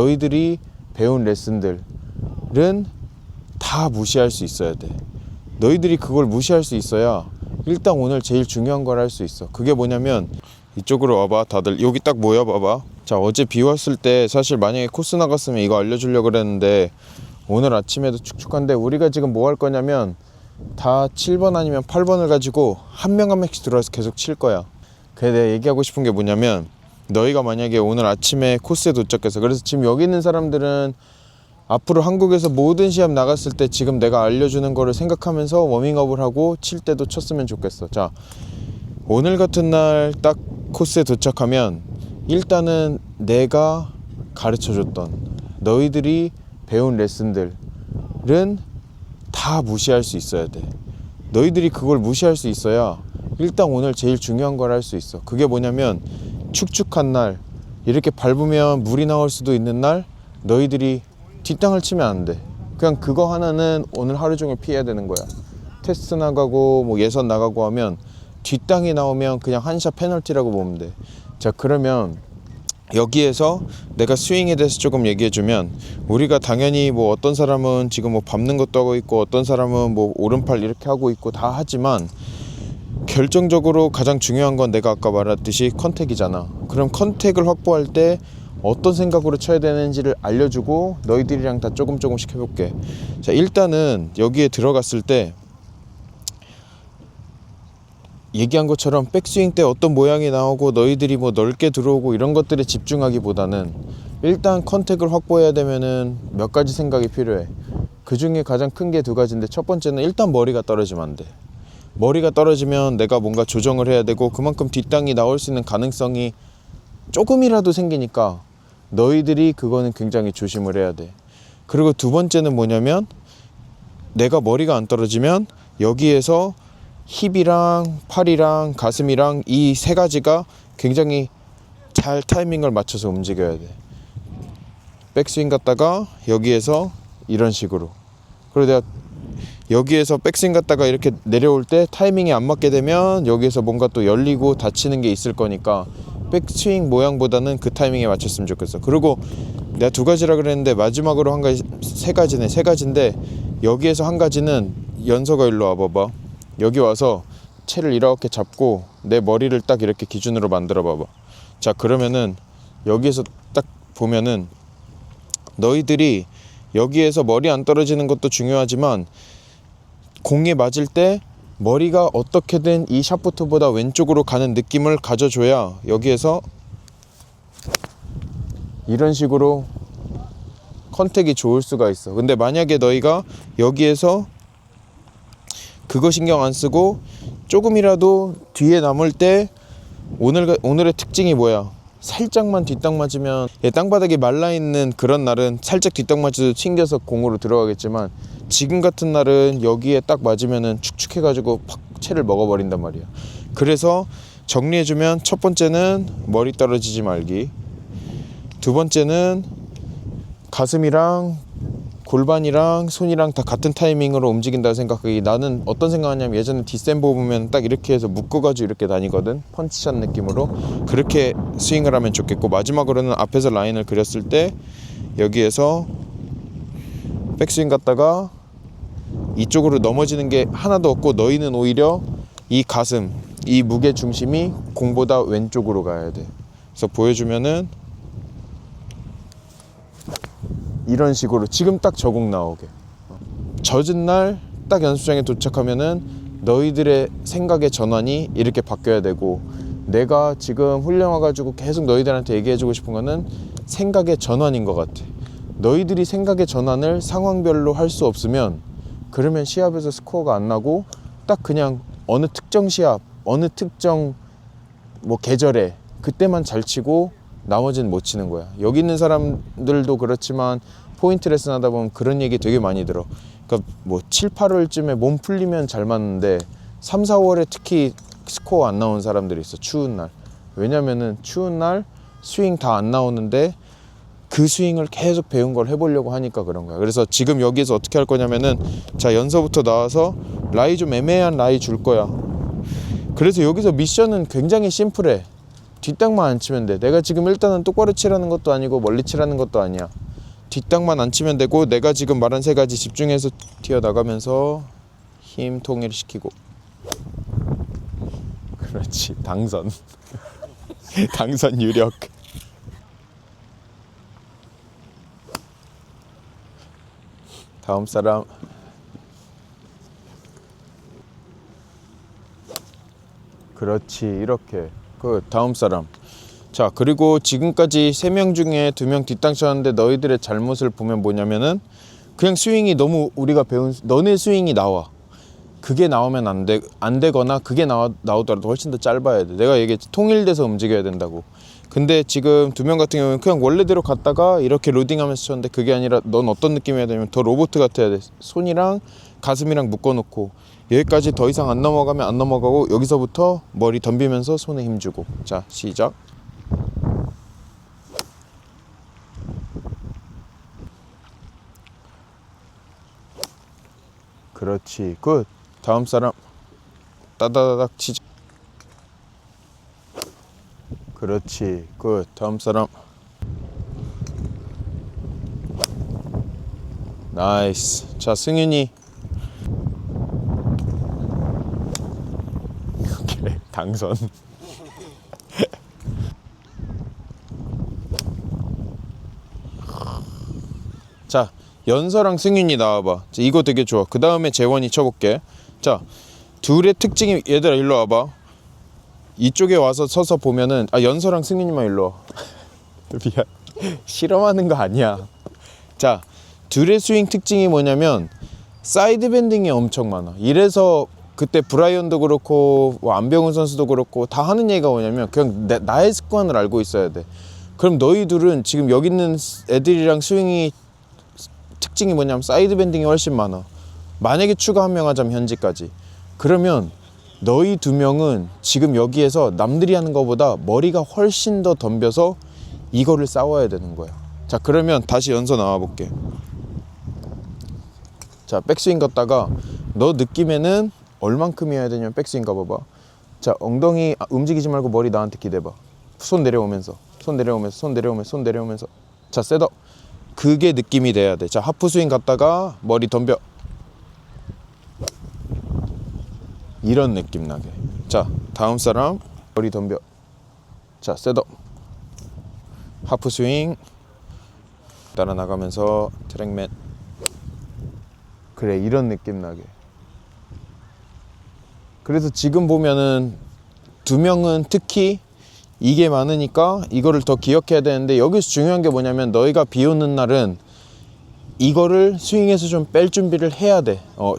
너희들이 배운 레슨들은 다 무시할 수 있어야 돼. 너희들이 그걸 무시할 수 있어야 일단 오늘 제일 중요한 걸 할 수 있어. 그게 뭐냐면 이쪽으로 와봐. 다들 여기 딱 모여 봐봐. 자 어제 비 왔을 때 사실 만약에 코스 나갔으면 이거 알려주려고 그랬는데 오늘 아침에도 축축한데 우리가 지금 뭐 할 거냐면 다 7번 아니면 8번을 가지고 한 명 한 명씩 들어와서 계속 칠 거야. 그래 내가 얘기하고 싶은 게 뭐냐면 너희가 만약에 오늘 아침에 코스에 도착해서 그래서 지금 여기 있는 사람들은 앞으로 한국에서 모든 시합 나갔을 때 지금 내가 알려주는 거를 생각하면서 워밍업을 하고 칠 때도 쳤으면 좋겠어. 자, 오늘 같은 날 딱 코스에 도착하면 일단은 내가 가르쳐 줬던 너희들이 배운 레슨들은 다 무시할 수 있어야 돼. 너희들이 그걸 무시할 수 있어야 일단 오늘 제일 중요한 걸 할 수 있어. 그게 뭐냐면 축축한 날 이렇게 밟으면 물이 나올 수도 있는 날 너희들이 뒷땅을 치면 안 돼. 그냥 그거 하나는 오늘 하루 종일 피해야 되는 거야. 테스트 나가고 뭐 예선 나가고 하면 뒷땅이 나오면 그냥 한샷 페널티라고 보면 돼. 자 그러면 여기에서 내가 스윙에 대해서 조금 얘기해 주면 우리가 당연히 뭐 어떤 사람은 지금 뭐 밟는 것도 하고 있고 어떤 사람은 뭐 오른팔 이렇게 하고 있고 다 하지만 결정적으로 가장 중요한 건 내가 아까 말했듯이 컨택이잖아. 그럼 컨택을 확보할 때 어떤 생각으로 쳐야 되는지를 알려주고 너희들이랑 다 조금 조금씩 해볼게. 자 일단은 여기에 들어갔을 때 얘기한 것처럼 백스윙 때 어떤 모양이 나오고 너희들이 뭐 넓게 들어오고 이런 것들에 집중하기보다는 일단 컨택을 확보해야 되면은 몇 가지 생각이 필요해. 그 중에 가장 큰 게 두 가지인데 첫 번째는 일단 머리가 떨어지면 안 돼. 머리가 떨어지면 내가 뭔가 조정을 해야 되고 그만큼 뒷땅이 나올 수 있는 가능성이 조금이라도 생기니까 너희들이 그거는 굉장히 조심을 해야 돼. 그리고 두 번째는 뭐냐면 내가 머리가 안 떨어지면 여기에서 힙이랑 팔이랑 가슴이랑 이 세 가지가 굉장히 잘 타이밍을 맞춰서 움직여야 돼. 백스윙 갔다가 여기에서 이런 식으로. 그리고 내가 여기에서 백스윙 갔다가 이렇게 내려올 때 타이밍이 안 맞게 되면 여기에서 뭔가 또 열리고 닫히는 게 있을 거니까 백스윙 모양보다는 그 타이밍에 맞췄으면 좋겠어. 그리고 내가 두 가지라 그랬는데 마지막으로 한 가지 세 가지네 세 가지인데 여기에서 한 가지는 연서가 일로 와봐봐. 여기 와서 채를 이렇게 잡고 내 머리를 딱 이렇게 기준으로 만들어 봐봐. 자 그러면은 여기에서 딱 보면은 너희들이 여기에서 머리 안 떨어지는 것도 중요하지만 공에 맞을 때 머리가 어떻게든 이 샷부터보다 왼쪽으로 가는 느낌을 가져줘야 여기에서 이런 식으로 컨택이 좋을 수가 있어. 근데 만약에 너희가 여기에서 그거 신경 안 쓰고 조금이라도 뒤에 남을 때 오늘 오늘의 특징이 뭐야? 살짝만 뒷땅 맞으면 예, 땅바닥이 말라 있는 그런 날은 살짝 뒷땅 맞아도 튕겨서 공으로 들어가겠지만 지금 같은 날은 여기에 딱 맞으면은 축축해가지고 팍 채를 먹어버린단 말이야. 그래서 정리해주면 첫 번째는 머리 떨어지지 말기. 두 번째는 가슴이랑 골반이랑 손이랑 다 같은 타이밍으로 움직인다고 생각하기 나는 어떤 생각하냐면 예전에 디셈버 보면 딱 이렇게 해서 묶어가지고 이렇게 다니거든 펀치샷 느낌으로 그렇게 스윙을 하면 좋겠고 마지막으로는 앞에서 라인을 그렸을 때 여기에서 백스윙 갔다가 이쪽으로 넘어지는 게 하나도 없고 너희는 오히려 이 가슴 이 무게 중심이 공보다 왼쪽으로 가야 돼. 그래서 보여주면은 이런 식으로 지금 딱 저공 나오게. 젖은 날 딱 연습장에 도착하면은 너희들의 생각의 전환이 이렇게 바뀌어야 되고 내가 지금 훈련 와가지고 계속 너희들한테 얘기해주고 싶은 거는 생각의 전환인 것 같아. 너희들이 생각의 전환을 상황별로 할 수 없으면 그러면 시합에서 스코어가 안 나고 딱 그냥 어느 특정 시합 어느 특정 뭐 계절에 그때만 잘 치고 나머지는 못 치는 거야. 여기 있는 사람들도 그렇지만 포인트 레슨 하다 보면 그런 얘기 되게 많이 들어. 그러니까 뭐 7, 8월쯤에 몸 풀리면 잘 맞는데 3, 4월에 특히 스코어 안 나온 사람들이 있어. 추운 날. 왜냐면은 추운 날 스윙 다 안 나오는데 그 스윙을 계속 배운 걸 해보려고 하니까 그런 거야. 그래서 지금 여기서 어떻게 할 거냐면은 자 연서부터 나와서 라이 좀 애매한 라이 줄 거야. 그래서 여기서 미션은 굉장히 심플해. 뒷땅만 안 치면 돼. 내가 지금 일단은 똑바로 치라는 것도 아니고 멀리 치라는 것도 아니야. 뒷땅만 안 치면 되고 내가 지금 말한 세 가지 집중해서 튀어 나가면서 힘 통일시키고. 그렇지. 당선. 당선 유력. 다음 사람. 그렇지. 이렇게. 그 다음 사람. 자, 그리고 지금까지 세 명 중에 두 명 뒷땅 쳤는데 너희들의 잘못을 보면 뭐냐면은 그냥 스윙이 너무 우리가 배운 너네 스윙이 나와. 그게 나오면 안 돼, 안 되거나 그게 나와, 나오더라도 훨씬 더 짧아야 돼. 내가 얘기했지. 통일돼서 움직여야 된다고. 근데 지금 두 명 같은 경우는 그냥 원래대로 갔다가 이렇게 로딩하면서 쳤는데 그게 아니라 넌 어떤 느낌이어야 되냐면 더 로봇 같아야 돼. 손이랑 가슴이랑 묶어놓고 여기까지 더 이상 안 넘어가면 안 넘어가고 여기서부터 머리 덤비면서 손에 힘주고. 자, 시작. 그렇지. 굿. 다음 사람. 따다다닥 치자. 그렇지. 굿. 다음 사람. 나이스. 자, 승윤이. 오케이. 당선. 자, 연서랑 승윤이 나와봐. 자, 이거 되게 좋아. 그 다음에 재원이 쳐볼게. 자, 둘의 특징이 얘들아 일로 와봐. 이쪽에 와서 서서 보면은 아 연서랑 승윤이만 일로 와. 미안. 실험하는 거 아니야. 자, 둘의 스윙 특징이 뭐냐면 사이드 밴딩이 엄청 많아. 이래서 그때 브라이언도 그렇고 뭐 안병훈 선수도 그렇고 다 하는 얘기가 뭐냐면 그냥 내, 나의 습관을 알고 있어야 돼. 그럼 너희 둘은 지금 여기 있는 애들이랑 스윙이 특징이 뭐냐면 사이드 밴딩이 훨씬 많아. 만약에 추가 한 명 하자면 현지까지. 그러면 너희 두 명은 지금 여기에서 남들이 하는 것보다 머리가 훨씬 더 덤벼서 이거를 싸워야 되는 거야. 자, 그러면 다시 연서 나와 볼게. 자, 백스윙 갔다가 너 느낌에는 얼만큼이어야 되냐면 백스윙 가봐봐. 자, 엉덩이 아, 움직이지 말고 머리 나한테 기대봐. 손 내려오면서, 손 내려오면서, 손 내려오면서, 손 내려오면서. 자, 셋업. 그게 느낌이 돼야 돼. 자, 하프 스윙 갔다가 머리 덤벼. 이런 느낌 나게. 자, 다음 사람 머리 덤벼. 자, 셋업. 하프 스윙. 따라 나가면서 트랙맨. 그래, 이런 느낌 나게. 그래서 지금 보면은 두 명은 특히 이게 많으니까 이거를 더 기억해야 되는데 여기서 중요한 게 뭐냐면 너희가 비 오는 날은 이거를 스윙에서 좀 뺄 준비를 해야 돼. 어,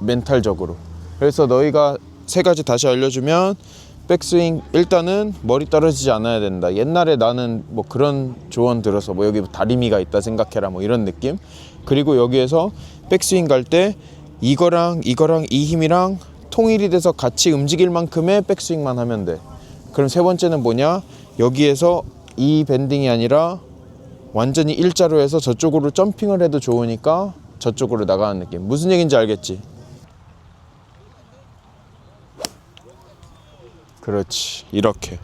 멘탈적으로. 그래서 너희가 세 가지 다시 알려주면 백스윙 일단은 머리 떨어지지 않아야 된다. 옛날에 나는 뭐 그런 조언 들어서 뭐 여기 다리미가 있다 생각해라 뭐 이런 느낌. 그리고 여기에서 백스윙 갈 때 이거랑 이거랑 이 힘이랑 통일이 돼서 같이 움직일 만큼의 백스윙만 하면 돼. 그럼 세 번째는 뭐냐? 여기에서 이 밴딩이 아니라 완전히 일자로 해서 저쪽으로 점핑을 해도 좋으니까 저쪽으로 나가는 느낌. 무슨 얘기인지 알겠지? 그렇지. 이렇게.